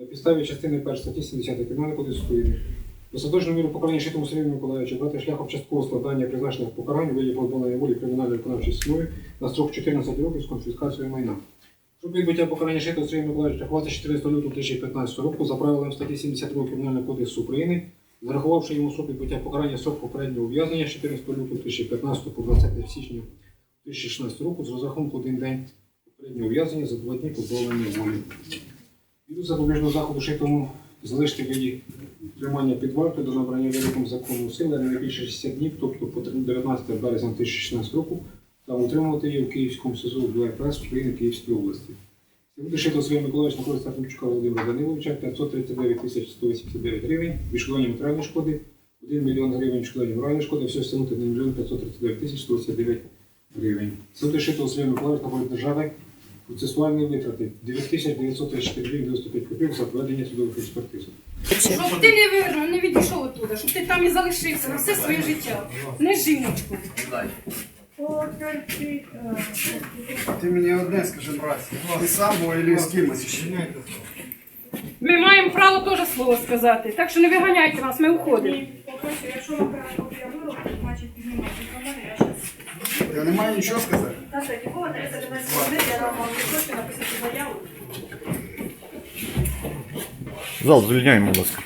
На підставі частини 1 статті 70 Кримінального кодексу України Посадочну міру покарання Шитому Сергію Миколаївичу брати шляхом часткового складання призначених покарань виді позбавлення волі кримінальної виконавчої силою на строк 14 років з конфіскацією майна. Щоб відбуття покарання Шитого Сергія Миколаївича рахувати 14 лютого 2015 року за правилами статті 72 Кримінального кодексу України, зарахувавши йому срок відбуття покарання срок попереднього ув'язнення з 14 лютого 2015 по 20 січня 2016 року з розрахунку один день попереднього ув'язнення за два дні позбавлення волі. Запобіжного заходу шитому залишити в виді тримання під вартою до набрання вироком закону сили не більше 60 днів, тобто по 19 березня 2016 року, та утримувати її в Київському СИЗО ДПС України Київської області. Буде шито Сергій Миколаївич на користь Артемчука Володимира Даниловича 539 тисяч 189 гривень, відшкодування матеріальної шкоди, 1 мільйон гривень відшкодування моральної шкоди, все стягнути на 1 мільйон 539 тисяч 189 гривень. Суд шито Сергій Миколаївич на користь держави процесуальні витрати 9934 гривень 95 копійок за проведення судових експертиз. Щоб ти не, ви- не відійшов оттуда, щоб ти там і залишився на все своє життя. Не жіночку. Ти мені одне скажи, брат. Ти сам або з кимось? Ми маємо право теж слово сказати. Так що не виганяйте нас, ми уходимо. Якщо копія вироку, значить піднімайте камери, я не маю нічого сказати. Та нікого не розглядається, я вам хочу написати заяву. Зал, звільняємо, будь ласка.